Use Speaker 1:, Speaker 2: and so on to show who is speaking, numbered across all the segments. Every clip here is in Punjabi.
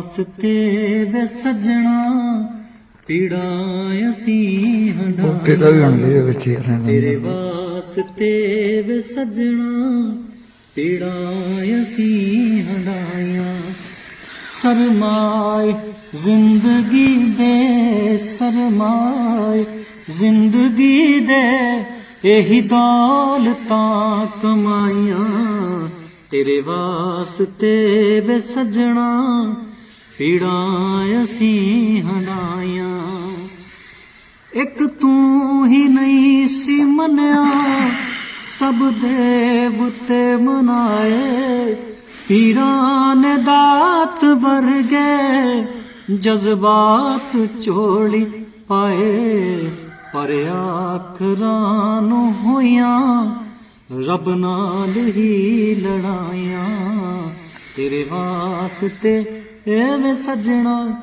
Speaker 1: ਵਾਸਤੇ ਵੇ ਸਜਣਾ ਪੀੜਾ ਅਸੀਂ ਹੰਡਾ
Speaker 2: ਤੇਰਾ ਵੀ ਵਿੱਚ
Speaker 1: ਵਾਸਤੇ ਵੇ ਸਜਣਾ ਪੀੜਾ ਅਸੀਂ ਹੰਡਾਈਆਂ ਸਰਮਾਏ ਜ਼ਿੰਦਗੀ ਦੇ ਸਰਮਾਏ ਜ਼ਿੰਦਗੀ ਦੇ ਇਹੀ ਦੌਲਤਾਂ ਕਮਾਈਆਂ। ਤੇਰੇ ਵਾਸਤੇ ਵੇ ਸਜਣਾ ਪੀੜਾਂ ਅਸੀਂ ਹੰਡਾਈਆਂ ਇੱਕ ਤੂੰ ਹੀ ਨਹੀਂ ਸੀ ਮੰਨਿਆ, ਸਭ ਦੇਵਤੇ ਮਨਾਏ। ਪੀਰਾਂ ਨੇ ਦਾਤ ਵਰਗੇ ਜਜ਼ਬਾਤ ਚੋਲੀ ਪਾਏ। ਪਰ ਆਖਰਾਂ ਨੂੰ ਹੋਈਆਂ, ਰੱਬ ਨਾਲ ਹੀ ਲੜਾਈਆਂ। ਤੇਰੇ ਵਾਸਤੇ ਐਵੇਂ ਸਜਣਾ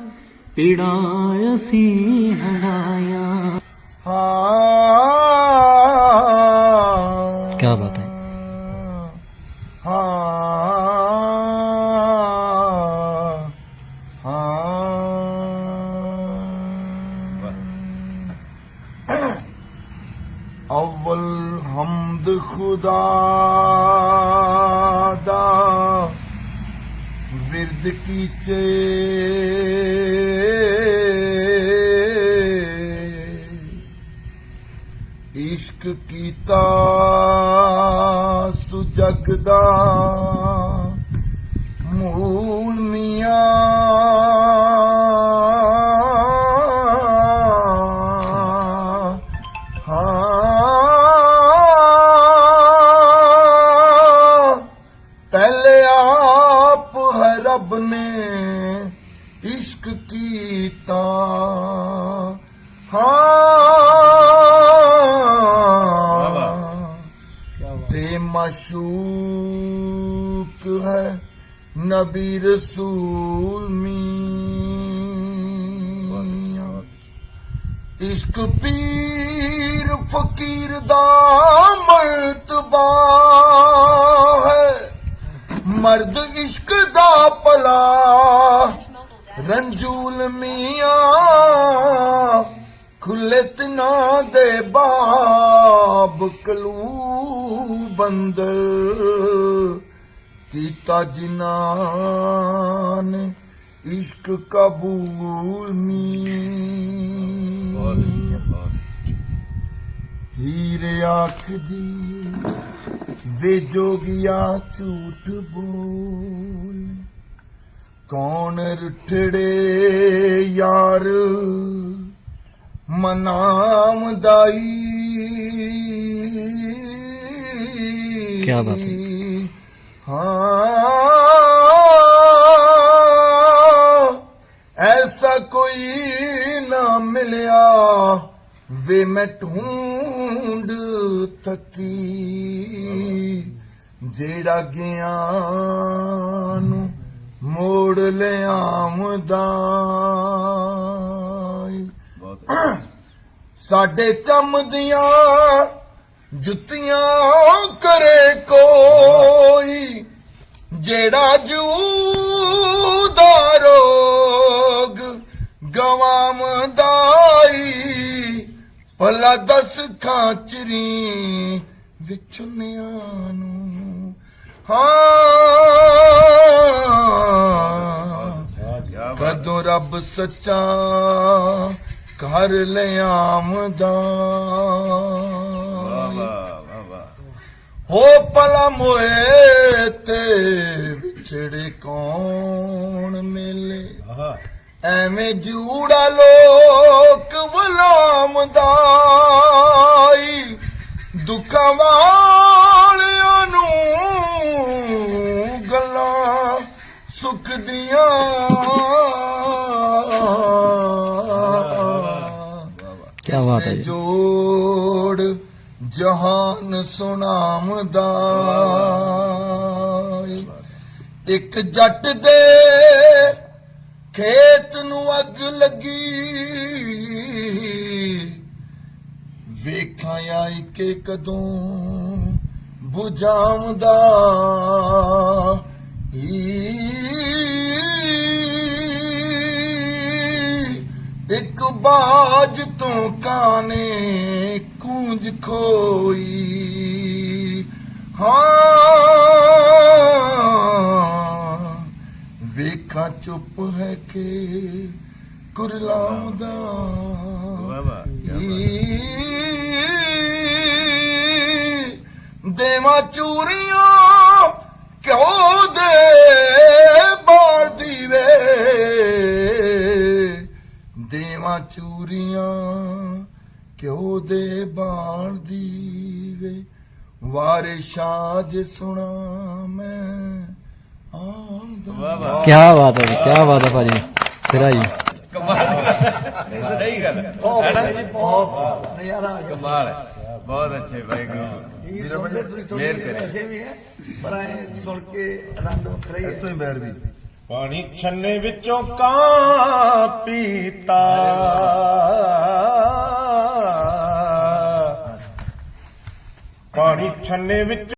Speaker 1: ਪੀੜਾਂ ਅਸੀਂ ਹੰਡਾਈਆਂ
Speaker 3: ਹਾਂ।
Speaker 2: ਕੀ ਬਾਤ ਹੈ।
Speaker 3: ਹਾਂ। ਹਾਂ। ਅਵਲ ਹਮਦ ਖੁਦਾ ਦਾ ਇਸ਼ਕ ਕੀਤਾ ਸੁਜਗਦਾ ਮੂਲ ਮੀਆਂ ਤੇ ਮਾਸ਼ੂਕ ਹੈ ਨਬੀ ਰਸੂਲ ਮੀਆਂ ਇਸ਼ਕ ਪੀਰ ਫਕੀਰ ਦਾ ਮਰਤਬਾ ਹੈ ਮਰਦ ਇਸ਼ਕ ਦਾ ਭਲਾ ਰੰਜੂਲ ਮੀਆਂ ਖੁੱਲੇ ਤਨਾ ਦੇ ਬਾਬ ਬੰਦਰ ਕੀਤਾ ਜਿਨਾਂ ਨੇ ਇਸ਼ਕ ਕਬੂਲ ਮੀਆਂ ਹੀਰੇ ਆਖਦੀ, ਵੇ ਜੋਗਿਆ ਝੂਠ ਬੋਲ। ਕੌਣ ਰੁੱਠੜੇ ਯਾਰ, ਮਨਾਮ ਦਾਈ।
Speaker 2: ਕਿਆ ਬਾਤ ਹੈ।
Speaker 3: ਹਾਂ ਐਸਾ ਕੋਈ ਨਾ ਮਿਲਿਆ ਵੇ ਮੈਂ ਢੂੰਡ ਥਕੀ ਜਿਹੜਾ ਗਿਆਨ ਨੂੰ ਮੋੜ ਲਿਆਮਦਾ ਸਾਡੇ ਚਮਦੀਆਂ ਜੁੱਤੀਆਂ ਜਿਹੜਾ ਜੂਦਾ ਰੋਗ? ਗਵਾਮਦਾਈ ਭਲਾ ਦਸ ਖਾਚਰੀ ਵਿਛੁਨਿਆਂ ਨੂੰ। ਹਾਂ, ਕਦੋਂ ਰੱਬ ਸੱਚਾ ਕਰ ਲਿਆਮਦਾ ਹੋ ਪਲਾ ਮੋਏ ਤੇ ਵਿਛੜੇ ਕੌਣ ਮਿਲੇ? ਐਵੇਂ ਜੂੜਾ ਲੋਕ ਵਲਾਮਦਾਈ ਦੁੱਖਾਂ ਵਾਲਿਆਂ ਨੂੰ ਗੱਲਾਂ ਸੁੱਖ ਦੀਆਂ ਜਹਾਨ ਸੁਨਾਮਦਾ ਇੱਕ ਜੱਟ ਦੇ ਖੇਤ ਨੂੰ ਅੱਗ ਲੱਗੀ। ਵੇਖਾਂ ਆਈ ਕਿ ਕਦੋਂ ਬੁਝਾਉਂਦਾ। ਈ ਬਾਜ ਤੋਂ ਕਾਨੇ ਕੂੰਜ ਖੋਈ। ਹਾਂ ਵੇਖਾਂ ਚੁੱਪ ਹੈ ਕਿ ਕੁਰਲਾਉਂਦਾ ਦੇਵਾ ਚੂਰੀਆਂ ਕਿਉਂ ਦੇ? ਦੇਵਾ ਚੂਰੀਆਂ ਕਿਉਂ ਦੇ ਬਾਰ ਦੀਵੇ ਵਾਰੇ ਸਾਜ ਸੁਣਾ ਮੈਂ ਆਉਂਦਾ
Speaker 2: ਕੀ ਬਾਤ ਹੈ ਜੀ ਕੀ ਬਾਤ ਹੈ ਭਾਜੀ। ਸਿਰਾ ਜੀ।
Speaker 4: ਸਹੀ ਗੱਲ ਹੈ। ਬਹੁਤ ਨਜ਼ਾਰਾ ਕਮਾਲ ਹੈ। ਬਹੁਤ ਅੱਛੇ ਭਾਈ ਗੁਰੂ ਮਿਹਰ ਕਰੇ
Speaker 5: ਐਸੇ ਵੀ ਹੈ ਪਰ ਐ ਸੁਣ ਕੇ ਆਨੰਦ ਵੱਖਰਾ ਹੀ ਹੈ।
Speaker 6: ਪਾਣੀ ਛੰਨੇ ਵਿੱਚੋਂ ਕਾਂ ਪੀਤਾ। ਪਾਣੀ ਛੰਨੇ ਵਿੱਚ